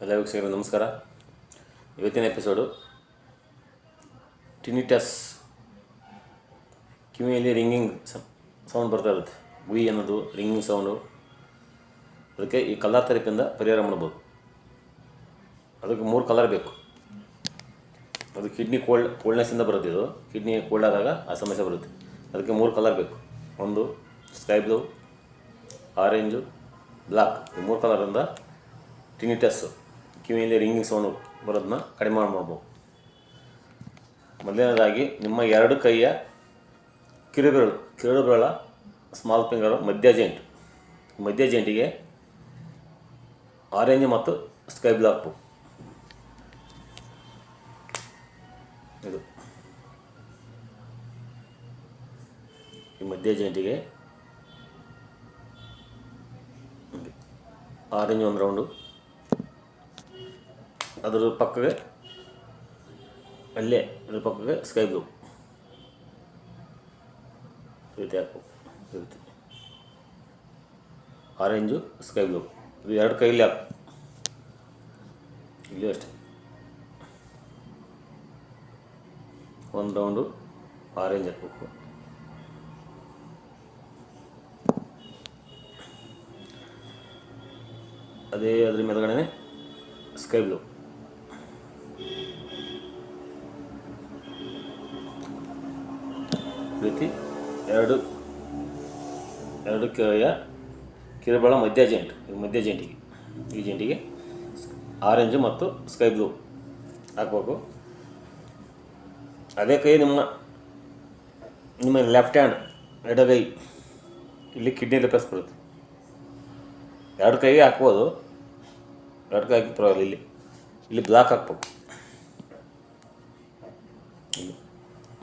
ಎಲ್ಲ ವೀಕ್ಷಕರು, ನಮಸ್ಕಾರ. ಇವತ್ತಿನ ಎಪಿಸೋಡು ಟಿನಿಟಸ್ ಕಿವಿಯಲ್ಲಿ ರಿಂಗಿಂಗ್ ಸೌಂಡ್ ಬರ್ತಾ ಇರುತ್ತೆ. ಗುಯಿ ಅನ್ನೋದು ರಿಂಗಿಂಗ್ ಸೌಂಡು. ಅದಕ್ಕೆ ಈ ಕಲರ್ ಥೆರಪಿಯಿಂದ ಪರಿಹಾರ ಮಾಡ್ಬೋದು. ಅದಕ್ಕೆ ಮೂರು ಕಲರ್ ಬೇಕು. ಅದು ಕಿಡ್ನಿ ಕೋಲ್ಡ್ ಕೋಲ್ಡ್ನೆಸ್ಸಿಂದ ಬರುತ್ತೆ ಇದು. ಕಿಡ್ನಿ ಕೋಲ್ಡ್ ಆದಾಗ ಆ ಸಮಸ್ಯೆ ಬರುತ್ತೆ. ಅದಕ್ಕೆ ಮೂರು ಕಲರ್ ಬೇಕು. ಒಂದು ಸ್ಕೈ ಬ್ಲೂ, ಆರೆಂಜು ಬ್ಲ್ಯಾಕ್ ಈ ಮೂರು ಕಲರಿಂದ ಟಿನಿಟಸ್ಸು ಕಿವಿಯಲ್ಲಿ ರಿಂಗಿಂಗ್ ಸೌಂಡ್ ಬರೋದನ್ನ ಕಡಿಮೆ ಮಾಡ್ಬೋದು. ಮೊದಲನೇದಾಗಿ ನಿಮ್ಮ ಎರಡು ಕೈಯ ಕಿರುಬೆರಳು, ಕಿರುಬೆರಳ ಸ್ಮಾಲ್ ಫಿಂಗರ್ ಮಧ್ಯ ಜಾಯಿಂಟ್ ಮಧ್ಯ ಜೈಂಟಿಗೆ ಆರೆಂಜ್ ಮತ್ತು ಸ್ಕೈ ಬ್ಲಾಕ್ ಇದು. ಈ ಮಧ್ಯ ಜೈಂಟಿಗೆ ಹೀಗೆ. ಆರೆಂಜ್ ಒಂದು ರೌಂಡು ಅದರ ಪಕ್ಕಗೆ ಅಲ್ಲೇ, ಅದ್ರ ಪಕ್ಕಗೆ ಸ್ಕೈ ಬ್ಲೂ ಈ ರೀತಿ ಹಾಕು, ಈ ರೀತಿ. ಆರೆಂಜು ಸ್ಕೈ ಬ್ಲೂ ಇದು ಎರಡು ಕೈಲಿ ಹಾಕು. ಇಲ್ಲಿ ಅಷ್ಟೇ. ಒಂದು ರೌಂಡು ಆರೆಂಜ್ ಹಾಕ್ಬೇಕು. ಅದೇ ಅದ್ರ ಮೇಲ್ಗಡೆ ಸ್ಕೈ ಬ್ಲೂ ರೀತಿ ಎರಡು ಎರಡು ಕೈಯ ಕಿರುಬಳ ಮಧ್ಯ ಜೆಂಟ್ ಮಧ್ಯ ಜೆಂಟಿಗೆ ಈ ಜೆಂಟಿಗೆ ಆರೆಂಜು ಮತ್ತು ಸ್ಕೈ ಬ್ಲೂ ಹಾಕ್ಬೇಕು. ಅದೇ ಕೈ ನಿಮ್ಮ ನಿಮ್ಮ ಲೆಫ್ಟ್ ಹ್ಯಾಂಡ್ ಎಡಗೈ ಇಲ್ಲಿ ಕಿಡ್ನಿ ರಿಪೇರ್ಸ್ ಬರುತ್ತೆ ಎರಡು ಕೈಗೆ ಹಾಕ್ಬೋದು, ಎರಡು ಕೈ ಹಾಕಿ ಇಲ್ಲಿ ಇಲ್ಲಿ ಬ್ಲಾಕ್ ಹಾಕ್ಬೇಕು.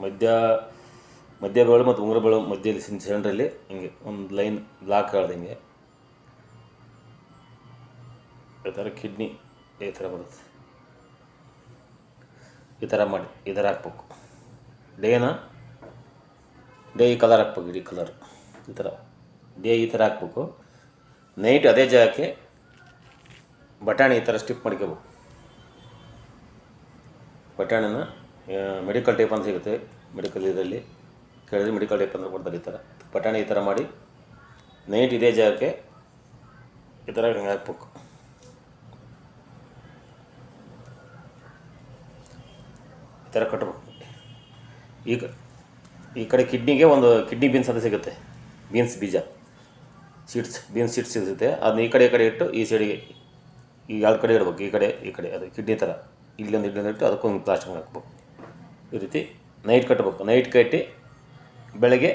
ಮಧ್ಯ ಮಧ್ಯ ಬೆಳು ಮತ್ತು ಉಂಗುರ ಬೆಳು ಮಧ್ಯದಲ್ಲಿ ಸೆಂಟ್ರಲ್ಲಿ ಹಿಂಗೆ ಒಂದು ಲೈನ್ ಬ್ಲಾಕ್ ಹೇಳ್ದಂಗೆ ಈ ಥರ ಕಿಡ್ನಿ ಈ ಥರ ಬರುತ್ತೆ. ಈ ಥರ ಮಾಡಿ, ಈ ಥರ ಹಾಕ್ಬೇಕು. ಡೇನ ಡೇ ಈ ಕಲರ್ ಹಾಕ್ಬೇಕು, ಇಡೀ ಕಲರ್ ಈ ಥರ ಡೇ ಈ ಥರ ಹಾಕ್ಬೇಕು. ನೈಟ್ ಅದೇ ಜಾಗಕ್ಕೆ ಬಟಾಣಿ ಈ ಥರ ಸ್ಟಿಪ್ ಮಾಡ್ಕೋಬೇಕು. ಬಟಾಣಿನ ಮೆಡಿಕಲ್ ಟೇಪ್ ಅಂತ ಸಿಗುತ್ತೆ ಮೆಡಿಕಲ್ ಇದರಲ್ಲಿ. ಕೇಳಿದ್ರೆ ಮೆಡಿಕಲ್ ಟೇಪ್ ಅಂತ ಕೊಡ್ತಾರೆ ಈ ಥರ. ಪಟಾಣಿ ಈ ಥರ ಮಾಡಿ ನೈಟ್ ಇದೇ ಜಾಗಕ್ಕೆ ಈ ಥರ ಹಿಂಗೆ ಹಾಕ್ಬೇಕು. ಈ ಥರ ಕಟ್ಟಬೇಕು ಈಗ ಈ ಕಡೆ ಕಿಡ್ನಿಗೆ ಒಂದು ಕಿಡ್ನಿ ಬೀನ್ಸ್ ಅಂತ ಸಿಗುತ್ತೆ. ಬೀನ್ಸ್ ಬೀಜ. ಸೀಡ್ಸ್ ಬೀನ್ಸ್ ಸೀಡ್ಸ್ ಸಿಗುತ್ತೆ. ಅದನ್ನ ಈ ಕಡೆ ಈ ಕಡೆ ಇಟ್ಟು ಈ ಸೈಡಿಗೆ ಈ ಎರಡು ಕಡೆ ಇಡ್ಬೇಕು. ಈ ಕಡೆ ಈ ಕಡೆ. ಅದು ಕಿಡ್ನಿ ಥರ. ಇಲ್ಲೊಂದು ಇಲ್ಲೊಂದು ಇಟ್ಟು ಅದಕ್ಕೊಂದು ಪ್ಲಾಸ್ಟಿಕ್ ಹಾಕ್ಬೇಕು. ಈ ರೀತಿ ನೈಟ್ ಕಟ್ಟಬೇಕು ನೈಟ್ ಕಟ್ಟಿ ಬೆಳಗ್ಗೆ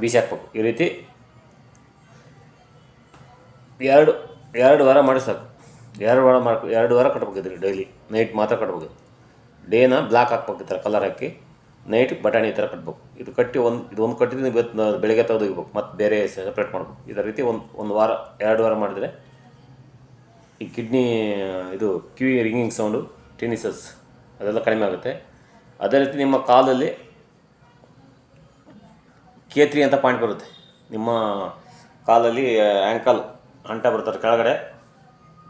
ಬೀಸಿ ಹಾಕ್ಬೇಕು ಈ ರೀತಿ ಎರಡು ಎರಡು ವಾರ ಮಾಡಿ ಸಾಕು. ಎರಡು ವಾರ ಮಾಡ್ಕೊ, ಎರಡು ವಾರ ಕಟ್ಬೇಕಿದ್ರಿ ಡೈಲಿ. ನೈಟ್ ಮಾತ್ರ ಕಟ್ಬೇಕು. ಡೇನ ಬ್ಲ್ಯಾಕ್ ಹಾಕ್ಬೇಕು ಈ ಥರ ಕಲರ್ ಹಾಕಿ. ನೈಟ್ ಬಟಾಣಿ ಈ ಥರ ಕಟ್ಬೇಕು. ಇದು ಕಟ್ಟಿ ಒಂದು, ಇದು ಒಂದು ಕಟ್ಟಿದ್ರೆ ನಾವು ಬೆಳಗ್ಗೆ ತೆಗೆದೋಗ್ಬೇಕು ಮತ್ತು ಬೇರೆ ಸಪ್ರೇಟ್ ಮಾಡ್ಬೇಕು. ಇದೇ ರೀತಿ ಒಂದು ಒಂದು ವಾರ, ಎರಡು ವಾರ ಮಾಡಿದರೆ ಈ ಕಿಡ್ನಿ, ಇದು ಕಿವಿ ರಿಂಗಿಂಗ್ ಸೌಂಡು ಟಿನಿಸಸ್ ಅದೆಲ್ಲ ಕಡಿಮೆ ಆಗುತ್ತೆ. ಅದೇ ರೀತಿ ನಿಮ್ಮ ಕಾಲಲ್ಲಿ ಕೇತ್ರಿ ಅಂತ ಪಾಯಿಂಟ್ ಬರುತ್ತೆ. ನಿಮ್ಮ ಕಾಲಲ್ಲಿ ಆ್ಯಂಕಲ್ ಅಂಟ ಬರ್ತಾರೆ ಕೆಳಗಡೆ.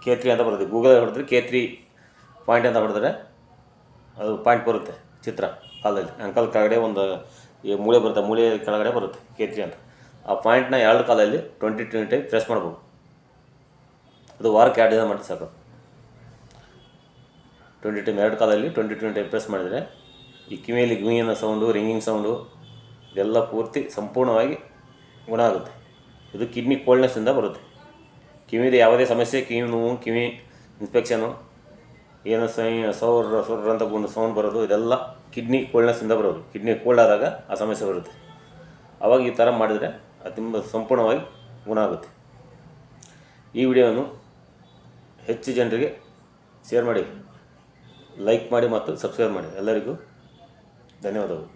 ಕೇತ್ರಿ ಅಂತ ಬರುತ್ತೆ ಗೂಗಲ್ ಹೊಡೆದ್ರೆ ಕೇತ್ರಿ ಪಾಯಿಂಟ್ ಅಂತ ಹೊಡೆದ್ರೆ ಅದು ಪಾಯಿಂಟ್ ಬರುತ್ತೆ ಚಿತ್ರ ಕಾಲದಲ್ಲಿ. ಆ್ಯಂಕಲ್ ಕೆಳಗಡೆ ಒಂದು ಮೂಳೆ ಬರುತ್ತೆ. ಮೂಳೆ ಕೆಳಗಡೆ ಬರುತ್ತೆ ಕೇತ್ರಿ ಅಂತ. ಆ ಪಾಯಿಂಟ್ನ ಎರಡು ಕಾಲಲ್ಲಿ ಟ್ವೆಂಟಿ ಟ್ವೆಂಟಿ ಟೈಮ್ ಪ್ರೆಸ್ ಮಾಡ್ಬೋದು. ಅದು ವಾರಕ್ಕೆ ಎರಡು ದಿನ ಮಾಡಿ ಸಾಕು. ಟ್ವೆಂಟಿ ಟೈಮ್ ಎರಡು ಕಾಲಲ್ಲಿ ಟ್ವೆಂಟಿ ಟ್ವೆಂಟಿ ಟೈಮ್ ಪ್ರೆಸ್ ಮಾಡಿದರೆ ಈ ಕಿವಿಯಲ್ಲಿ ಗುಯಿ ಅನ್ನೋ ಸೌಂಡು ರಿಂಗಿಂಗ್ ಸೌಂಡು ಇದೆಲ್ಲ ಪೂರ್ತಿ ಸಂಪೂರ್ಣವಾಗಿ ಗುಣ ಆಗುತ್ತೆ. ಇದು ಕಿಡ್ನಿ ಕೋಲ್ಡ್ನೆಸ್ಸಿಂದ ಬರುತ್ತೆ. ಕಿವಿದು ಯಾವುದೇ ಸಮಸ್ಯೆ, ಕಿವಿ ನೋವು, ಕಿವಿ ಇನ್ಫೆಕ್ಷನು ಏನು ಸೌರ ಸೌರ ಅಂತ ಗುಂಡು ಸೌಂಡ್ ಬರೋದು, ಇದೆಲ್ಲ ಕಿಡ್ನಿ ಕೋಲ್ಡ್ನೆಸ್ಸಿಂದ ಬರೋದು. ಕಿಡ್ನಿ ಕೋಲ್ಡ್ ಆದಾಗ ಆ ಸಮಸ್ಯೆ ಬರುತ್ತೆ. ಆವಾಗ ಈ ಥರ ಮಾಡಿದರೆ ಅದು ತುಂಬ ಸಂಪೂರ್ಣವಾಗಿ ಗುಣ ಆಗುತ್ತೆ. ಈ ವಿಡಿಯೋವನ್ನು ಹೆಚ್ಚು ಜನರಿಗೆ ಶೇರ್ ಮಾಡಿ. ಲೈಕ್ ಮಾಡಿ ಮತ್ತು ಸಬ್ಸ್ಕ್ರೈಬ್ ಮಾಡಿ. ಎಲ್ಲರಿಗೂ ಧನ್ಯವಾದಗಳು.